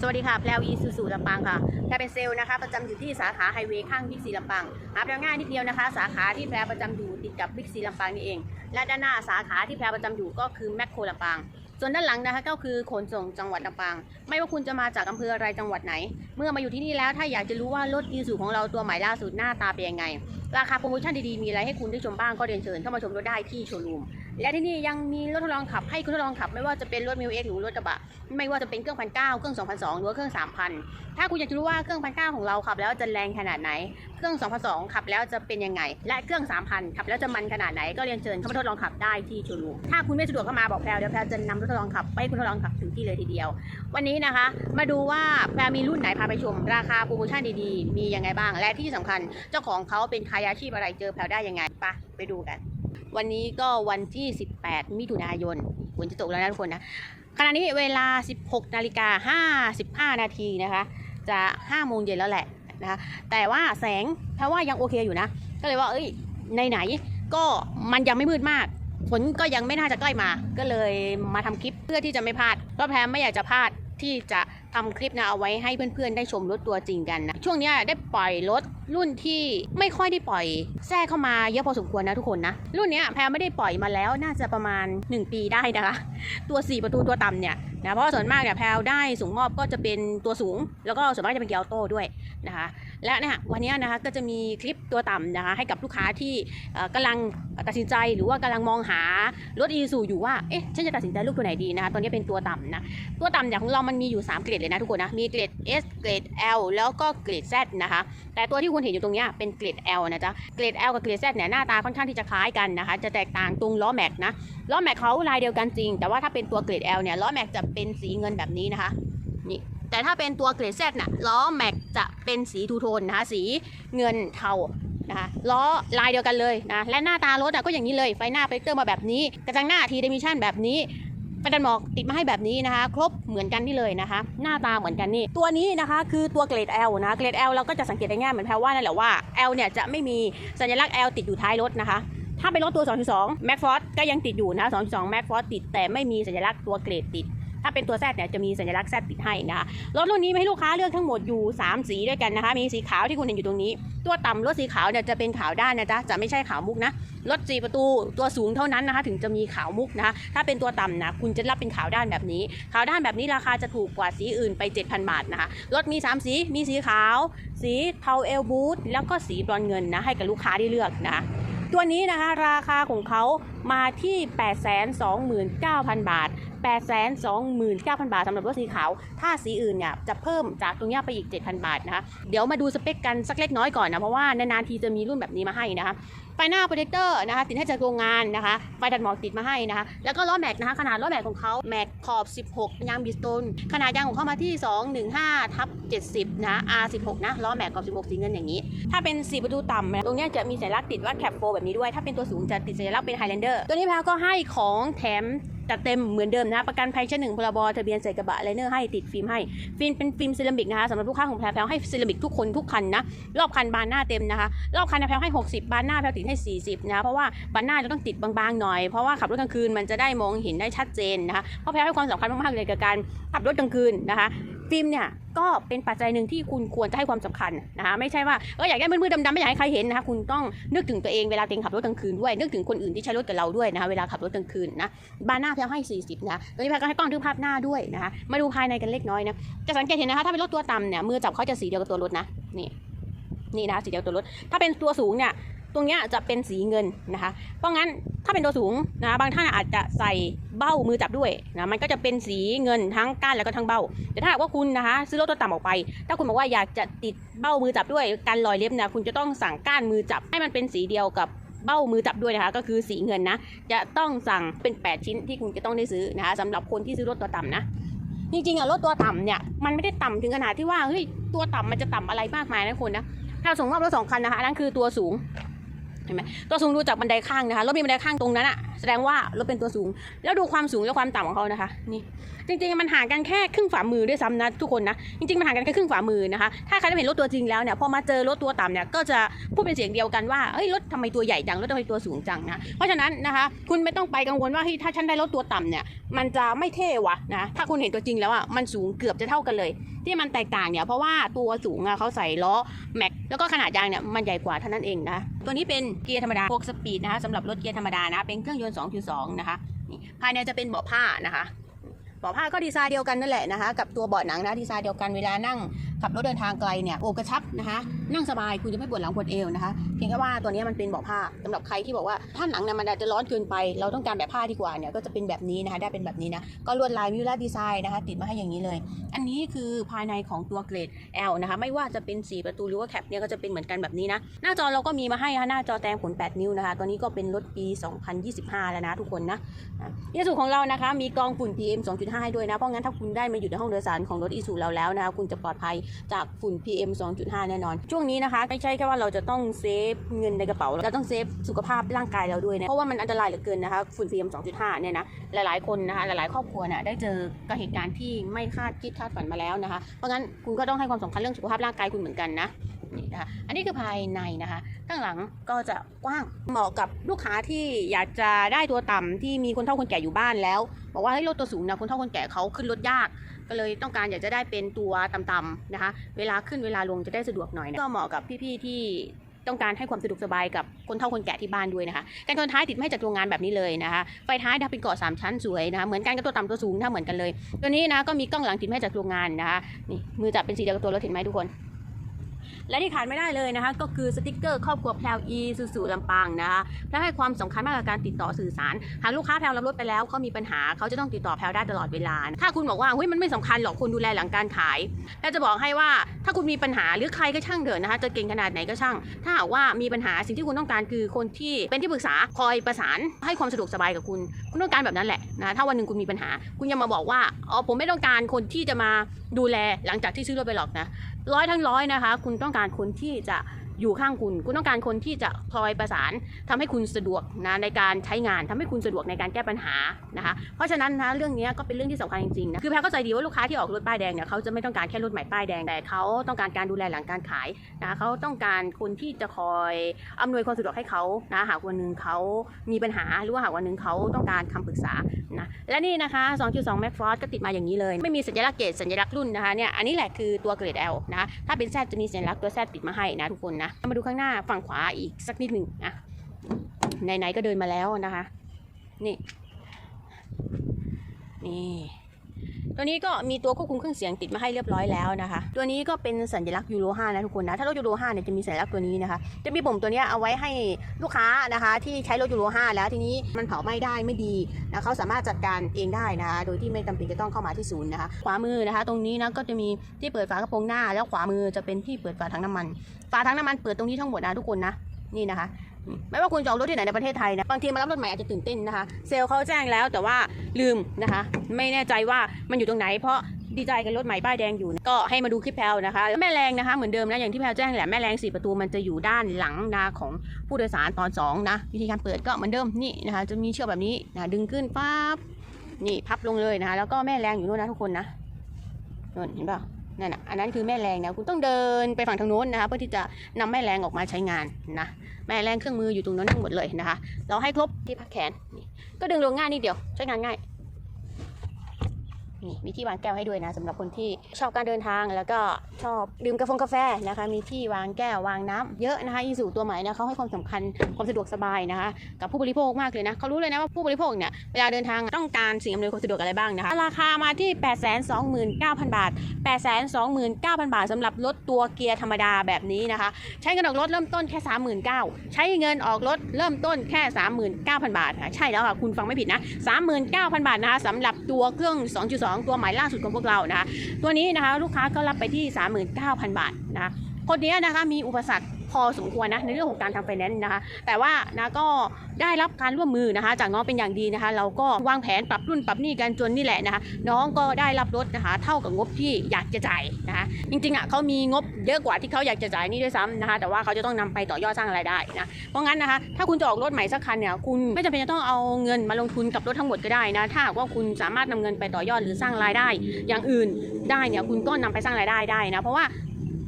สวัสดีค่ะ แพลวอีซูซูลำปางค่ะ แพลเป็นเซลล์นะคะ ประจำอยู่ที่สาขาไฮเวย์ข้างบิ๊กซีลำปางหาแพลวง่ายนิดเดียวนะคะ สาขาที่แพลประจำอยู่ติดกับบิ๊กซีลำปางนี่เอง และด้านหน้าสาขาที่แพลประจำอยู่ก็คือแมคโครลำปาง ส่วนด้านหลังนะคะก็คือขนส่งจังหวัดลำปาง ไม่ว่าคุณจะมาจากอำเภออะไรจังหวัดไหน เมื่อมาอยู่ที่นี่แล้วถ้าอยากจะรู้ว่ารถอีซูของเราตัวใหม่ล่าสุดหน้าตาเป็นยังไงราคาโปรโมชั่นดีๆ มีอะไรให้คุณได้ชมบ้างก็เรียนเชิญเข้ามาชมรถได้ที่โชว์รูม และที่นี่ยังมีรถทดลองขับให้คุณทดลองขับ ไม่ว่าจะเป็นรถมิวเอ็กหรือรถกระบะ ไม่ว่าจะเป็นเครื่องพันเก้าเครื่องสองพันสองหรือเครื่องสามพันถ้าคุณอยากจะรู้ว่าเครื่องพันเก้าของเราขับ แล้วจะแรงขนาดไหน เครื่องสองพันสองขับแล้วจะเป็นยังไง และเครื่องสามพันขับแล้วจะมันขนาดไหนก็เรียนเชิญเข้ามาทดลองขับได้ที่โชว์รูม ถ้าคุณไม่สะดวกเข้ามาบอกแพลวเดี๋ยวแพลวจะนำรถทดลองขับไปให้คุณทดลองขับถึงที่เลยทีเดียว วันนี้นะคะ มาดูว่าแพลวมีรุ่นไหนพาไปชม ราคาโปรโมชั่นดีๆ มียังไงบ้าง และที่สำคัญเจ้าของเขาเป็นใครอาชีพอะไรเจอแพลวได้ยังไงไปไปดูกัน วันนี้ก็วันที่ 18 มิถุนายนฝนจะตกแล้วนะทุกคนนะขณะนี้เวลา 16นาฬิกา55 นาทีนะคะ จะ5โมงเย็นแล้วแหละนะคะแต่ว่าแสงแปลว่ายังโอเคอยู่นะ ก็เลยว่าเอ้ยในไหนก็มันยังไม่มืดมากฝนก็ยังไม่น่าจะใกล้มา ก็เลยมาทำคลิปเพื่อที่จะไม่พลาดเพราะแพรไม่อยากจะพลาดที่จะทำคลิปนะเอาไว้ให้เพื่อนๆ ได้ชมรถตัวจริงกันนะ ช่วงนี้ได้ปล่อยรถรุ่นที่ไม่ค่อยได้ปล่อยแทรกเข้ามาเยอะพอสมควรนะทุกคนนะ รุ่นเนี้ยแพรไม่ได้ปล่อยมาแล้วน่าจะประมาณ 1 ปีได้นะคะ ตัว 4 ประตูตัวต่ำเนี่ยนะเพราะส่วนมากเนี่ยแพรได้สูงมอบก็จะเป็นตัวสูง แล้วก็ส่วนมากจะเป็นเกียร์ออโต้ด้วยนะคะ และเนี่ยวันนี้นะคะก็จะมีคลิปตัวต่ำนะคะให้กับลูกค้าที่เอ่อกำลังตัดสินใจหรือว่ากำลังมองหารถอีซูอยู่ว่าเอ๊ะฉันจะตัดสินใจลูกตัวไหนดีนะคะตัวนี้เป็นตัวต่ำนะตัวต่ำเนี่ยของเรามันมีอยู่ 3 เกรดเลยนะทุกคนนะ มีเกรด S เกรด L แล้วก็เกรด Z นะคะ แต่ตัวที่คุณเห็นอยู่ตรงเนี้ยเป็นเกรด L นะจ๊ะ เกรด L กับเกรด Z เนี่ยหน้าตาค่อนข้างที่จะคล้ายกันนะคะ จะแตกต่างตรงล้อแม็กนะ ล้อแม็กเขาลายเดียวกันจริง แต่ว่าถ้าเป็นตัวเกรด L เนี่ยล้อแม็กจะเป็นสีเงินแบบนี้นะคะ นี่แต่ถ้าเป็นตัวเกรด Z น่ะล้อแม็กจะเป็นสีทูโทนนะคะ สีเงินเทานะคะล้อลายเดียวกันเลยนะและหน้าตารถก็อย่างนี้เลยไฟหน้าเจคเตอร์มาแบบนี้ กระจังหน้าทีเดมิชันแบบนี้ ไฟดันหมอกติดมาให้แบบนี้นะคะ ครบเหมือนกันนี่เลยนะคะ หน้าตาเหมือนกันนี่ ตัวนี้นะคะคือตัวเกรด L นะเกรด L เราก็จะสังเกตได้ง่ายเหมือนแพรว่านั่นแหละว่า L เนี่ยจะไม่มีสัญลักษณ์ L ติดอยู่ท้ายรถนะคะถ้าเป็นรถตัว 2.2 m a c f o r d ก็ยังติดอยู่นะ 2.2 m a c f o r d ติดแต่ไม่มีสัญลักษณ์ตัวเกรดติด ถ้าเป็นตัว Z เนี่ยจะมีสัญลักษณ์ Z ติดให้นะคะรถรุ่นนี้มีให้ลูกค้าเลือกทั้งหมดอยู่ 3 สีด้วยกันนะคะ มีสีขาวที่คุณเห็นอยู่ตรงนี้ ตัวต่ำรถสีขาวเนี่ยจะเป็นขาวด้านนะจ๊ะจะไม่ใช่ขาวมุกนะรถสี่ประตูตัวสูงเท่านั้นนะคะ ถึงจะมีขาวมุกนะคะถ้าเป็นตัวต่ำนะคุณจะรับเป็นขาวด้านแบบนี้ ขาวด้านแบบนี้ราคาจะถูกกว่าสีอื่นไป 7,000 บาทนะคะรถมี 3 สีมีสีขาว สีเทาเอลบูทแล้วก็สีบรอนเงินนะให้กับลูกค้าได้เลือกนะะ ตัวนี้นะคะราคาของเขามาที่ 829,000 บาท 829,000 บาทสำหรับรถสีขาว ถ้าสีอื่นเนี่ยจะเพิ่มจากตรงนี้ไปอีก 7,000 บาทนะคะ เดี๋ยวมาดูสเปคกันสักเล็กน้อยก่อนนะ เพราะว่านานๆทีจะมีรุ่นแบบนี้มาให้นะคะ ไฟหน้าโปรเจคเตอร์นะคะติดให้จากโรงงานนะคะไฟดัดหมอกติดมาให้นะคะ แล้วก็ล้อแม็กนะคะขนาดล้อแม็กของเขาแม็กขอบ 16 ยางบิสโตนขนาดยางของเขามาที่ 215ทับ70 นะ R16 นะล้อแม็กขอบ 16 สีเงินอย่างนี้ ถ้าเป็น4ประตูต่ำตรงเนี้ยจะมีสัญลักษณ์ติดว่าแคปโฟแบบนี้ด้วย ถ้าเป็นตัวสูงจะติดสัญลักษณ์เป็นไฮแลนเดอร์ตัวนี้แพลก็ให้ของแถม จัดเต็มเหมือนเดิมนะประกันภัยชั้นหนึ่งพรบทะเบียนใส่กระบะไลเนอร์ให้ติดฟิล์มให้ฟิล์มเป็นฟิล์มเซรามิกนะคะสำหรับลูกค้าของแพลแพลให้เซรามิกทุกคนทุกคันนะรอบคันบานหน้าเต็มนะคะรอบคันแพลให้ 60 บานหน้าแพลติดให้ 40นะเพราะว่าบานหน้าจะต้องติดบางๆหน่อยเพราะว่าขับรถกลางคืนมันจะได้มองเห็นได้ชัดเจนนะคะเพราะแพลให้ความสำคัญมากๆเลยกับการขับรถกลางคืนนะคะ ฟิล์มเนี่ยก็เป็นปัจจัยหนึ่งที่คุณควรจะให้ความสำคัญนะคะไม่ใช่ว่าเอออยากได้มืดๆดำๆไม่อยากให้ใครเห็นนะคะคุณต้องนึกถึงตัวเองเวลาตัวเองขับรถกลางคืนด้วยนึกถึงคนอื่นที่ใช้รถกับเราด้วยนะคะเวลาขับรถกลางคืนนะบานหน้าแพลให้ 40นะตัวนี้แพลก็ให้กล้องทึงภาพหน้าด้วยนะคะมาดูภายในกันเล็กน้อยนะจะสังเกตเห็นนะคะถ้าเป็นรถตัวต่ำเนี่ยมือจับเขาจะสีเดียวกับตัวรถนะนี่นี่นะคะสีเดียวกับตัวรถถ้าเป็นตัวสูงเนี่ย รงเนี้ยจะเป็นสีเงินนะคะ เพราะงั้นถ้าเป็นตัวสูงนะบางท่านอาจจะใส่เบ้ามือจับด้วยนะมันก็จะเป็นสีเงินทั้งก้านแล้วก็ทั้งเบ้า แต่ถ้าหากว่าคุณนะคะ ซื้อรถตัวต่ำออกไป ถ้าคุณบอกว่าอยากจะติดเบ้ามือจับด้วยกันรอยเล็บนะคุณจะต้องสั่งก้านมือจับให้มันเป็นสีเดียวกับเบ้ามือจับด้วยนะคะก็คือสีเงินนะจะต้องสั่งเป็น 8 ชิ้นที่คุณจะต้องได้ซื้อนะคะสำหรับคนที่ซื้อรถตัวต่ำนะจริงๆอะรถตัวต่ำเนี่ยมันไม่ได้ต่ำถึงขนาดที่ว่าเฮ้ยตัวต่ำมันจะต่ำอะไรมากมายนะคุณนะถ้าส่งมอบรถสองคันนะคะอันนั้นคือตัวสูง เห็นไหมตัวสูงดูจากบันไดข้างนะคะรถมีบันไดข้างตรงนั้นอะ แสดงว่ารถเป็นตัวสูง แล้วดูความสูงและความต่ำของเขานะคะ นี่ จริงๆมันห่างกันแค่ครึ่งฝ่ามือด้วยซ้ำนะทุกคนนะ จริงๆมันห่างกันแค่ครึ่งฝ่ามือนะคะ ถ้าใครได้เห็นรถตัวจริงแล้วเนี่ย พอมาเจอรถตัวต่ำเนี่ย ก็จะพูดเป็นเสียงเดียวกันว่าเอ้ยรถทำไมตัวใหญ่จัง รถทำไมตัวสูงจังนะ เพราะฉะนั้นนะคะ คุณไม่ต้องไปกังวลว่าเฮ้ยถ้าฉันได้รถตัวต่ำเนี่ย มันจะไม่เท่วะนะ ถ้าคุณเห็นตัวจริงแล้วอะ มันสูงเกือบจะเท่ากันเลย ที่มันแตกต่างเนี่ย เพราะว่าตัวสูงอะเขาใส่ล้อแม็ก แล้วก็ขนาดยางเนี่ยมันใหญ่กว่าเท่านั้นเองนะ ตัวนี้เป็นเกียร์ธรรมดา6สปีดนะคะสำหรับรถเกียร์ธรรมดานะเป็นเครื่องยนต์2.2นะคะภายในจะเป็นเบาะผ้านะคะเบาะผ้าก็ดีไซน์เดียวกันนั่นแหละนะคะ กับตัวเบาะหนังนะดีไซน์เดียวกันเวลานั่งขับรถเดินทางไกลเนี่ยโอกระชับนะคะ นั่งสบายคุณจะไม่ปวดหลังปวดเอวนะคะเพียงแค่ว่าตัวนี้มันเป็นเบาะผ้าสำหรับใครที่บอกว่าถ้าหนังเนี่ยมันอาจจะร้อนเกินไป เราต้องการแบบผ้าดีกว่าเนี่ยก็จะเป็นแบบนี้นะคะได้เป็นแบบนี้นะก็ลวดลายมิวลาดีไซน์นะคะติดมาให้อย่างนี้เลย อันนี้คือภายในของตัวเกรด L นะคะไม่ว่าจะเป็น 4 ประตูหรือว่าแคปเนี่ยก็จะเป็นเหมือนกันแบบนี้นะหน้าจอเราก็มีมาให้นะคะหน้าจอแตงผล 8 นิ้วนะคะตัวนี้ก็เป็นรถปี 2025 แล้วนะทุกคนนะอีซูของเรานะคะมีกรองฝุ่น PM 2.5 ให้ด้วยนะเพราะงั้นถ้าคุณได้มาอยู่ในห้องโดยสารของรถอีซูเราแล้วนะคะคุณจะปลอดภัยจากฝุ่น PM 2.5 แน่นอนช่วงนี้นะคะ ไม่ใช่แค่ว่าเราจะต้องเซฟเงินในกระเป๋า เราต้องเซฟสุขภาพร่างกายเราด้วยนะ เพราะว่ามันอันตรายเหลือเกินนะคะฝุ่น PM 2.5 เนี่ยนะ หลายๆ คนนะคะ หลายๆ ครอบครัวเนี่ยได้เจอกับเหตุการณ์ที่ไม่คาดคิดคาดฝันมาแล้วนะคะ เพราะงั้นคุณก็ต้องให้ความสำคัญเรื่องสุขภาพร่างกายคุณเหมือนกันนะนี่นะคะอันนี้คือภายในนะคะ ข้างหลังก็จะกว้างเหมาะกับลูกค้าที่อยากจะได้ตัวต่ำที่มีคนเฒ่าคนแก่อยู่บ้านแล้ว บอกว่าให้รถตัวสูงนะคนเฒ่าคนแก่เขาขึ้นรถยาก ก็เลยต้องการอยากจะได้เป็นตัวต่ำๆนะคะ เวลาขึ้นเวลาลงจะได้สะดวกหน่อยนะก็เหมาะกับพี่ๆที่ต้องการให้ความสะดวกสบายกับคนเฒ่าคนแก่ที่บ้านด้วยนะคะการชนท้ายติดไม้จากโรงงานแบบนี้เลยนะคะไฟท้ายนะคะเป็นเกาะสามชั้นสวยนะคะเหมือนกันกับตัวต่ำตัวสูงถ้าเหมือนกันเลย ตัวนี้นะก็มีกล้องหลังติดไม้จากโรงงานนะคะนี่มือจับเป็นสีเดียวกับตัวรถเห็นไหมทุกคน และที่ขาดไม่ได้เลยนะคะ ก็คือสติกเกอร์ครอบครัวแพลวอีซูซูลำปางนะคะและให้ความสำคัญมากกับการติดต่อสื่อสาร หากลูกค้าแพลวรับรถไปแล้วเขามีปัญหาเขาจะต้องติดต่อแพลวได้ตลอดเวลา ถ้าคุณบอกว่าเฮ้ยมันไม่สำคัญหรอกคุณดูแลหลังการขายแล้วจะบอกให้ว่าถ้าคุณมีปัญหาหรือใครก็ช่างเถอะนะคะจะเก่งขนาดไหนก็ช่าง ถ้าหากว่ามีปัญหาสิ่งที่คุณต้องการคือคนที่เป็นที่ปรึกษาคอยประสานให้ความสะดวกสบายกับคุณ คุณต้องการแบบนั้นแหละนะถ้าวันหนึ่งคุณมีปัญหา คุณอย่ามาบอกว่าอ๋อผมไม่ต้องการคนที่จะมาดูแลหลังจากที่ซื้อรถไปหรอกนะ ร้อยทั้งร้อยนะคะ คุณต้องการคนที่จะ อยู่ข้างคุณ คุณต้องการคนที่จะคอยประสานทำให้คุณสะดวกนะในการใช้งานทำให้คุณสะดวกในการแก้ปัญหานะคะ เพราะฉะนั้นนะเรื่องนี้ก็เป็นเรื่องที่สำคัญจริงๆนะคือแพรก็ใจดีว่าลูกค้าที่ออกรถป้ายแดงเนี่ยเขาจะไม่ต้องการแค่รถใหม่ป้ายแดงแต่เขาต้องการการดูแลหลังการขายนะเขาต้องการคนที่จะคอยอำนวยความสะดวกให้เขานะหากวันหนึ่งเขามีปัญหาหรือว่าหากวันหนึ่งเขาต้องการคำปรึกษานะและนี่นะคะ 2.2 m a c f o r ก็ติดมาอย่างนี้เลย ไม่มีสัญลักษณ์เกรดสัญลักษณ์รุ่นนะคะเนี่ยอันนี้แหละคือตัวเกรด L นะถ้าเป็น Z จะมีสัญลักษณ์ตัว Z ติดมาให้นะทุกคนนะมาดูข้างหน้าฝั่งขวาอีกสักนิดหนึ่งอะไหนๆก็เดินมาแล้วนะคะ นี่ นี่ ตัวนี้ก็มีตัวควบคุมเครื่องเสียงติดมาให้เรียบร้อยแล้วนะคะ ตัวนี้ก็เป็นสัญลักษณ์ยูโร5นะทุกคนนะ ถ้ารถยูโร5เนี่ยจะมีสัญลักษณ์ตัวนี้นะคะ จะมีปุ่มตัวนี้เอาไว้ให้ลูกค้านะคะ ที่ใช้รถยูโร5แล้วทีนี้มันเผาไหม้ได้ไม่ดีนะเขาสามารถจัดการเองได้นะคะ โดยที่ไม่จำเป็นจะต้องเข้ามาที่ศูนย์นะคะ ขวามือนะคะ ตรงนี้นะก็จะมีที่เปิดฝากระโปรงหน้า แล้วขวามือจะเป็นที่เปิดฝาถังน้ำมัน ฝาถังน้ำมันเปิดตรงนี้ทั้งหมดนะทุกคนนะนี่นะคะ ไม่ว่าคุณจะออกรถที่ไหนในประเทศไทยนะบางทีมารับรถใหม่อาจจะตื่นเต้นนะคะ เซลล์เขาแจ้งแล้วแต่ว่าลืมนะคะ ไม่แน่ใจว่ามันอยู่ตรงไหน เพราะดีใจกับรถใหม่ป้ายแดงอยู่ก็ให้มาดูคลิปแพลวนะคะแม่แรงนะคะเหมือนเดิมนะอย่างที่แพลวแจ้งแหละแม่แรงสี่ประตูมันจะอยู่ด้านหลังนะของผู้โดยสารตอนสองนะวิธีการเปิดก็เหมือนเดิมนี่นะคะจะมีเชือกแบบนี้นะดึงขึ้นปั๊บนี่พับลงเลยนะคะแล้วก็แม่แรงอยู่นู่นนะทุกคนนะนู่นเห็นเปล่า นั่นอันนั้นคือแม่แรงนะคุณต้องเดินไปฝั่งทางโน้นนะคะ เพื่อที่จะนำแม่แรงออกมาใช้งานนะแม่แรงเครื่องมืออยู่ตรงนั้นทั้งหมดเลยนะคะ เราให้ครบที่พักแขนนี่ก็ดึงลงง่ายนิดเดียวใช้งานง่าย นี่มีที่วางแก้วให้ด้วยนะสำหรับคนที่ชอบการเดินทางแล้วก็ชอบดื่มกาแฟกาแฟนะคะ มีที่วางแก้ววางน้ำเยอะนะคะอีสูตัวใหม่นะเขาให้ความสำคัญความสะดวกสบายนะคะ กับผู้บริโภคมากเลยนะเขารู้เลยนะว่าผู้บริโภคเนี่ยเวลาเดินทางต้องการสิ่งอำนวยความสะดวกอะไรบ้างนะคะ ราคามาที่ 829,000 บาท 829,000 บาทสำหรับรถตัวเกียร์ธรรมดาแบบนี้นะคะ ใช้เงินออกรถเริ่มต้นแค่ 39,000ใช้เงินออกรถเริ่มต้นแค่ 39,000 บาท ใช่แล้วค่ะคุณฟังไม่ผิดนะ39,000 บาทนะคะสำหรับตัวเครื่อง 2.2ตัวใหม่ล่าสุดของพวกเรานะคะตัวนี้นะคะลูกค้าก็รับไปที่ 39,000 บาทนะคะคนนี้นะคะมีอุปสรรค พอสมควรนะในเรื่องของการทำไฟแนนซ์นะคะ แต่ว่านะก็ได้รับการร่วมมือนะคะ จากน้องเป็นอย่างดีนะคะ เราก็วางแผนปรับรุ่นปรับนี้กันจนนี่แหละนะคะน้องก็ได้รับรถนะคะ เท่ากับงบที่อยากจะจ่ายนะคะจริงๆอะเขามีงบเยอะกว่าที่เขาอยากจะจ่ายนี่ด้วยซ้ำนะคะ แต่ว่าเขาจะต้องนำไปต่อยอดสร้างรายได้นะเพราะงั้นนะคะถ้าคุณจะออกรถใหม่สักคันเนี่ยคุณไม่จำเป็นจะต้องเอาเงินมาลงทุนกับรถทั้งหมดก็ได้นะถ้าหากว่าคุณสามารถนำเงินไปต่อยอดหรือสร้างรายได้ อย่างอื่นได้เนี่ยคุณก็นำไปสร้างรายได้ได้นะเพราะว่า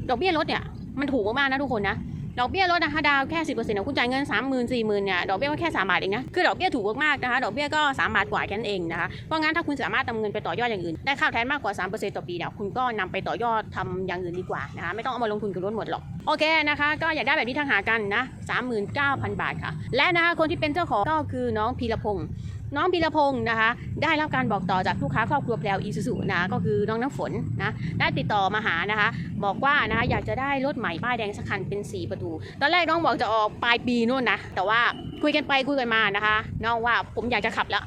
ดอกเบี้ยรถเนี่ยมันถูกมากๆนะทุกคนนะ ดอกเบี้ยลดนะคะดาวแค่สิบเปอร์เซ็นต์คุณจ่ายเงินสามหมื่นสี่หมื่นเนี่ยดอกเบี้ยก็แค่สามบาทเองนะคือดอกเบี้ยถูกมากๆนะคะดอกเบี้ยก็สามบาทกว่าแค่นั้นเองนะคะเพราะงั้นถ้าคุณสามารถนำเงินไปต่อยอดอย่างอื่นได้ค่าแทนมากกว่าสามเปอร์เซ็นต์ต่อปีเนี่ยคุณก็นำไปต่อยอดทำอย่างอื่นดีกว่านะคะไม่ต้องเอามาลงทุนกับรถหมดหรอกโอเคนะคะ ก็อยากได้แบบนี้ทางหากันนะสามหมื่นเก้าพันบาทค่ะ และนะคะคนที่เป็นเจ้าของก็คือน้องพีรพงศ์ น้องพีรพงศ์นะคะ ได้รับการบอกต่อจากลูกค้าครอบครัวแพลวอีซูซูนะก็คือน้องน้ำฝนนะได้ติดต่อมาหานะคะ บอกว่านะคะอยากจะได้รถใหม่ป้ายแดงสักคันเป็น4ประตู ตอนแรกน้องบอกจะออกปลายปีนู่นนะแต่ว่าคุยกันไปคุยกันมานะคะ น้องว่าผมอยากจะขับแล้ว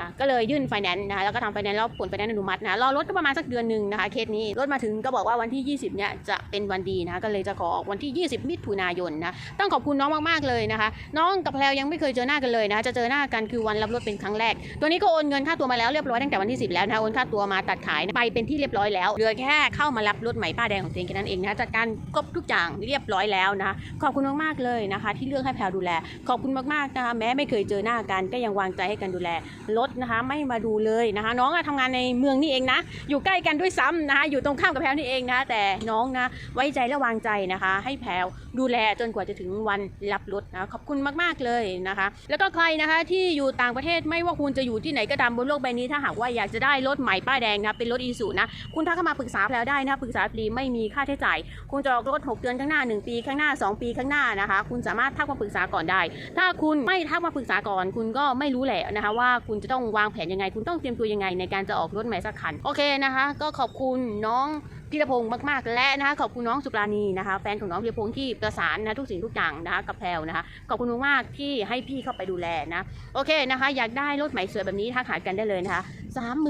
นะก็เลยยื่นไฟแนนซ์นะคะแล้วก็ทำไฟแนนซ์แล้วผลไฟแนนซ์อนุมัตินะรอรถก็ประมาณสักเดือนหนึ่งนะคะเคสนี้รถมาถึงก็บอกว่าวันที่ 20เนี่ยจะเป็นวันดีนะคะก็เลยจะขอออกวันที่ 20 มิถุนายนนะต้องขอบคุณน้องมากๆเลยนะคะ น้องกับแพลวยังไม่เคยเจอหน้ากันเลยนะคะจะเจอหน้ากันคือวันรับรถเป็นครั้งแรก ตัวนี้ก็โอนเงินค่าตัวมาแล้วเรียบร้อยตั้งแต่วันที่ 10 แล้วนะคะโอนค่าตัวมาตัดขายไปเป็นที่เรียบร้อยแล้วเหลือแค่เข้ามารับรถใหม่ป้าแดงของตัวเองแค่นั้นเองนะะจัดการครบทุกอย่างเรียบร้อยแล้วนะคะขอบคุณมากๆเลยนะคะ ที่เลือกให้แพลวดูแล ขอบคุณมากๆนะคะแม้ไม่เคยเจอหน้ากันก็ยังวางใจให้กันดูแลรถนะคะไม่มาดูเลยนะคะน้องอะทำงานในเมืองนี่เองนะ อยู่ใกล้กันด้วยซ้ำนะคะอยู่ตรงข้ามกับแพลวนี่เองนะคะแต่น้องนะไว้ใจและวางใจนะคะ ให้แพลวดูแลจนกว่าจะถึงวันรับรถนะขอบคุณมากๆเลยนะคะ แล้วก็ใครนะคะที่อยู่ต่างประเทศไม่ว่าคุณจะอยู่ที่ไหนก็ตามบนโลกใบนี้ถ้าหากว่าอยากจะได้รถใหม่ป้ายแดงนะเป็นรถอีซูนะคุณทักเข้ามาปรึกษาแพลวได้นะปรึกษาฟรีไม่มีค่าใช้จ่ายคุณจะออกรถ 6 เดือนข้างหน้า 1 ปีข้างหน้า 2 ปีข้างหน้านะคะ คุณสามารถทักมาปรึกษาก่อนได้ ถ้าคุณไม่ทักมาปรึกษาก่อน คุณก็ไม่รู้แหละนะคะว่าคุณจะต้องวางแผนยังไง คุณต้องเตรียมตัวยังไงในการจะออกรถใหม่สักคัน โอเคนะคะ ก็ขอบคุณน้องพีรพงศ์มากๆ และนะคะขอบคุณน้องสุปราณีนะคะ แฟนของน้องพีรพงศ์ที่ประสานนะทุกสิ่งทุกอย่างนะคะกับแพลวนะคะขอบคุณมากๆที่ให้พี่เข้าไปดูแลนะโอเคนะคะ อยากได้รถใหม่สวยแบบนี้ทักหากันได้เลยนะคะ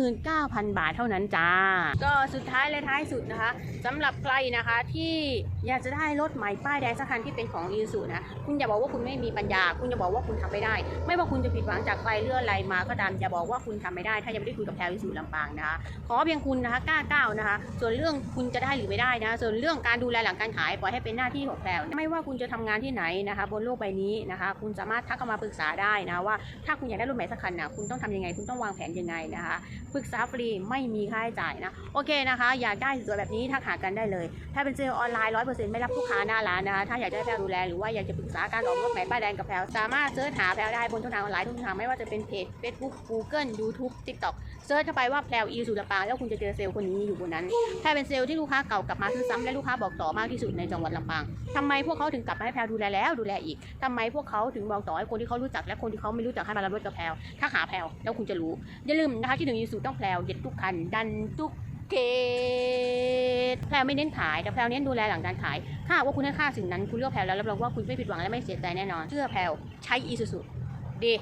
39,000 บาทเท่านั้นจ้า ก็สุดท้ายและท้ายสุดนะคะสำหรับใครนะคะที่อยากจะได้รถใหม่ป้ายแดงสักคันที่เป็นของอีซูนะคุณอย่าบอกว่าคุณไม่มีปัญญา คุณอย่าบอกว่าคุณทำไม่ได้ ไม่ว่าคุณจะผิดหวังจากใครเรื่องอะไรมาก็ตามอย่าบอกว่าคุณทำไม่ได้ ถ้ายังไม่ได้คุยกับแพลวอีซูลำปางนะคะขอเพียงคุณนะคะกล้าก้าวนะคะ ส่วนเรื่องคุณจะได้หรือไม่ได้นะ ส่วนเรื่องการดูแลหลังการขายปล่อยให้เป็นหน้าที่ของแพลวไม่ว่าคุณจะทำงานที่ไหนนะคะ บนโลกใบนี้นะคะ คุณสามารถทักเข้ามาปรึกษาได้นะว่าถ้าคุณอยากได้รถใหม่สักคันนะคุณต้องทำยังไง คุณต้องวางแผนยังไงนะคะปรึกษาฟรีไม่มีค่าใช้จ่ายนะโอเคนะคะ อยากได้สวยแบบนี้ทักหากันได้เลย ถ้าเป็นเซลล์ออนไลน์ร้อยเปอร์เซ็นต์ไม่รับลูกค้าหน้าร้านนะคะถ้าอยากได้แพลวดูแลหรือว่าอยากจะปรึกษาการออกรถใหม่ป้ายแดงกับแพลวสามารถเสิร์ชหาแพลวได้บนช่องทางออนไลน์ทุกช่องทางไม่ว่าจะเป็นเพจ Facebook Google YouTube TikTok เสิร์ชเข้าไปว่าแพลวอีสุลปางแล้วคุณจะเจอเซลล์คนนี้อยู่บนนั้นถ้าเป็นเซลล์ที่ลูกค้าเก่ากลับมาซื้อซ้ำและลูกค้าบอกต่อมากที่สุดในจังหวัดลำปางทำไมพวกเขาถึงกลับมาให้แพลวดูแลแล้วดูแลอีกทำไมพวกเขาถึงบอกต่อให้คนที่เขารู้จักและคนที่เขาไม่รู้จักให้มารับรถกับแพลวถ้าหาแพลวแล้วคุณจะรู้อย่าลืมนะคะที่หนึ่งอีสุต้องแพลวเด็ดทุกคันดันทุกเกตแพลวไม่เน้นขายแต่แพลวเน้นดูแลหลังการขาย ถ้าว่าคุณให้ค่าสิ่งนั้นคุณเลือกแพลวแล้วรับรองว่าคุณไม่ผิดหวังและไม่เสียใจแน่นอนเชื่อแพลวใช้อีสุสุดี